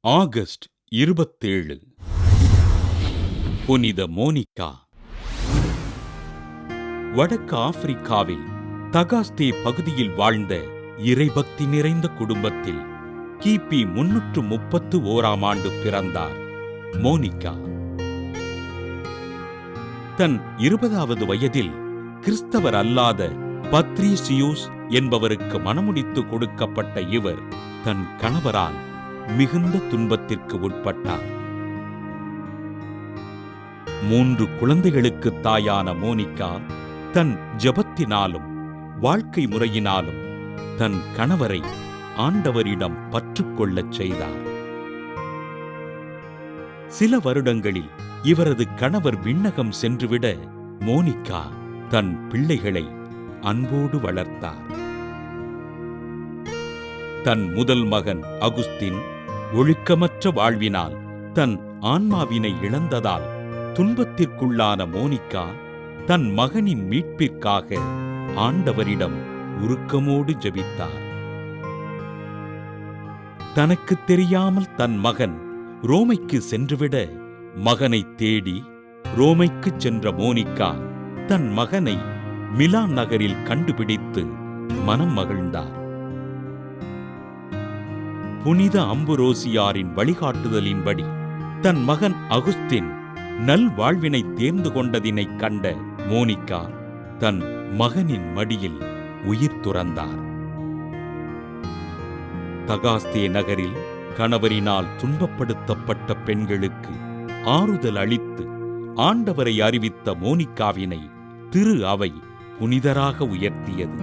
August இருபத்தேழு. புனித Monica. வடக்கு ஆப்பிரிக்காவில் தகாஸ்தே பகுதியில் வாழ்ந்த இறைபக்தி நிறைந்த குடும்பத்தில் கிபி முன்னூற்று முப்பத்து ஓராம் ஆண்டு பிறந்தார் மோனிகா. தன் இருபதாவது வயதில் கிறிஸ்தவர் அல்லாத பத்ரிசியூஸ் என்பவருக்கு மணமுடித்து கொடுக்கப்பட்ட இவர் தன் கணவரால் மிகுந்த துன்பத்திற்கு உட்பட்டார். மூன்று குழந்தைகளுக்கு தாயான மோனிகா தன் ஜெபத்தினாலும் வாழ்க்கை முறையினாலும் தன் கணவரை ஆண்டவரிடம் பற்றுக்கொள்ளச் செய்தார். சில வருடங்களில் இவரது கணவர் விண்ணகம் சென்றுவிட மோனிகா தன் பிள்ளைகளை அன்போடு வளர்த்தார். தன் முதல் மகன் அகுஸ்தின் ஒழுக்கமற்ற வாழ்வினால் தன் ஆன்மாவினை இழந்ததால் துன்பத்திற்குள்ளான மோனிகா தன் மகனின் மீட்பிற்காக ஆண்டவரிடம் உருக்கமோடு ஜபித்தார். தனக்கு தெரியாமல் தன் மகன் ரோமைக்கு சென்றுவிட மகனை தேடி ரோமைக்கு சென்ற மோனிகா தன் மகனை மிலான் நகரில் கண்டுபிடித்து மனம் மகிழ்ந்தார். புனித அம்புரோசியாரின் வழிகாட்டுதலின்படி தன் மகன் அகுஸ்தின் நல்வாழ்வினை தேர்ந்து கொண்டதினைக் கண்ட மோனிகா தன் மகனின் மடியில் உயிர் துறந்தார். தகாஸ்தே நகரில் கணவரினால் துன்பப்படுத்தப்பட்ட பெண்களுக்கு ஆறுதல் அளித்து ஆண்டவரை அறிவித்த மோனிகாவினை திரு அவை புனிதராக உயர்த்தியது.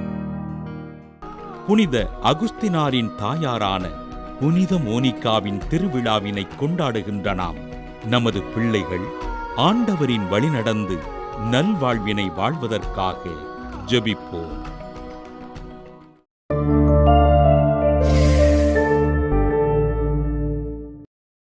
புனித அகுஸ்தினாரின் தாயாரான புனித மோனிகாவின் திருவிழாவினை கொண்டாடுகின்ற நாம் நமது பிள்ளைகள் ஆண்டவரின் வழி நடந்து நல்வாழ்வினை வாழ்வதற்காக ஜெபிப்போம்.